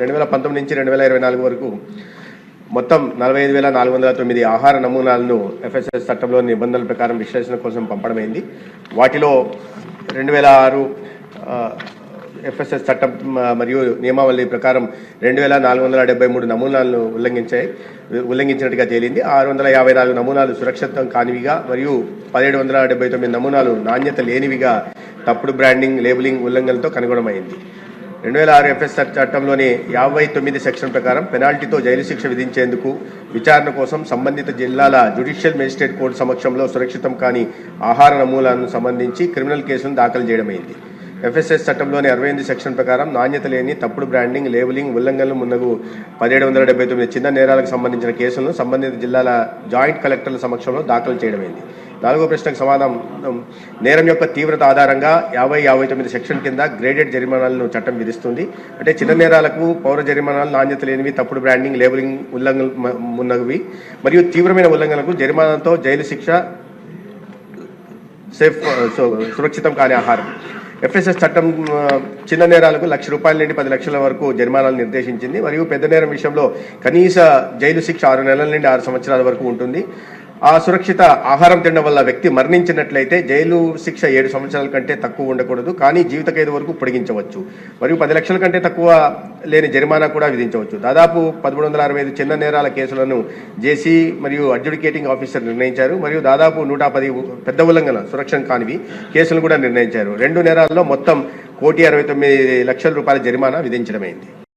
రెండు వేల పంతొమ్మిది నుంచి రెండు వేల ఇరవై నాలుగు వరకు మొత్తం నలభై ఐదు వేల నాలుగు వందల తొమ్మిది ఆహార నమూనాలను ఎఫ్ఎస్ఎస్ చట్టంలోని నిబంధనల ప్రకారం విశ్లేషణ కోసం పంపడమైంది. వాటిలో రెండు వేల ఆరు ఎఫ్ఎస్ఎస్ చట్టం మరియు నియమావళి ప్రకారం రెండు వేల నాలుగు వందల డెబ్బై మూడు నమూనాలను ఉల్లంఘించాయి ఉల్లంఘించినట్టుగా తేలింది. ఆరు వందల యాభై నాలుగు నమూనాలు సురక్షితం కానివిగా మరియు పదిహేడు వందల డెబ్బై తొమ్మిది నమూనాలు నాణ్యత లేనివిగా తప్పుడు బ్రాండింగ్ లేబులింగ్ ఉల్లంఘనలతో కనుగొనమైంది రెండు వేల ఆరు ఎఫ్ఎస్ చట్టంలోని యాభై తొమ్మిది సెక్షన్ ప్రకారం పెనాల్టీతో జైలు శిక్ష విధించేందుకు విచారణ కోసం సంబంధిత జిల్లాల జ్యుడిషియల్ మేజిస్ట్రేట్ కోర్టు సమక్షంలో సురక్షితం కాని ఆహార నమూనాలను సంబంధించి క్రిమినల్ కేసులను దాఖలు చేయడమైంది. ఎఫ్ఎస్ఎస్ చట్టంలోని అరవై ఎనిమిది సెక్షన్ ప్రకారం నాణ్యత లేని తప్పుడు బ్రాండింగ్ లేబులింగ్ ఉల్లంఘనలు మున్నగు పదిహేడు వందల డెబ్బై తొమ్మిది చిన్న నేరాలకు సంబంధించిన కేసులను సంబంధిత జిల్లాల జాయింట్ కలెక్టర్ల సమక్షంలో దాఖలు చేయడమైంది. నాలుగో ప్రశ్నకు సమాధానం నేరం యొక్క తీవ్రత ఆధారంగా యాభై యాభై తొమ్మిది సెక్షన్ కింద గ్రేడెడ్ జరిమానాలను చట్టం విధిస్తుంది. అంటే చిన్న నేరాలకు పౌర జరిమానాలు నాణ్యత లేనివి తప్పుడు బ్రాండింగ్ లేబులింగ్ ఉల్లంఘన మున్నగువి. మరియు తీవ్రమైన ఉల్లంఘనలకు జరిమానాతో జైలు శిక్ష సేఫ్ సురక్షితం కాని ఆహారం. ఎఫ్ఎస్ఎస్ చట్టం చిన్న నేరాలకు లక్ష రూపాయల నుండి పది లక్షల వరకు జరిమానాలు నిర్దేశించింది. మరియు పెద్ద నేరం విషయంలో కనీస జైలు శిక్ష ఆరు నెలల నుండి ఆరు సంవత్సరాల వరకు ఉంటుంది. ఆ సురక్షిత ఆహారం తినడం వల్ల వ్యక్తి మరణించినట్లయితే జైలు శిక్ష ఏడు సంవత్సరాల కంటే తక్కువ ఉండకూడదు కానీ జీవిత ఖైదు వరకు పొడిగించవచ్చు. మరియు పది లక్షల కంటే తక్కువ లేని జరిమానా కూడా విధించవచ్చు. దాదాపు పదమూడు వందల అరవై ఐదు చిన్న నేరాల కేసులను జేసీ మరియు అడ్జుడికేటింగ్ ఆఫీసర్ నిర్ణయించారు. మరియు దాదాపు నూట పది పెద్ద ఉల్లంఘన సురక్షణ కానివి కేసులు కూడా నిర్ణయించారు. రెండు నేరాల్లో మొత్తం కోటి అరవై తొమ్మిది లక్షల రూపాయల జరిమానా విధించడమైంది.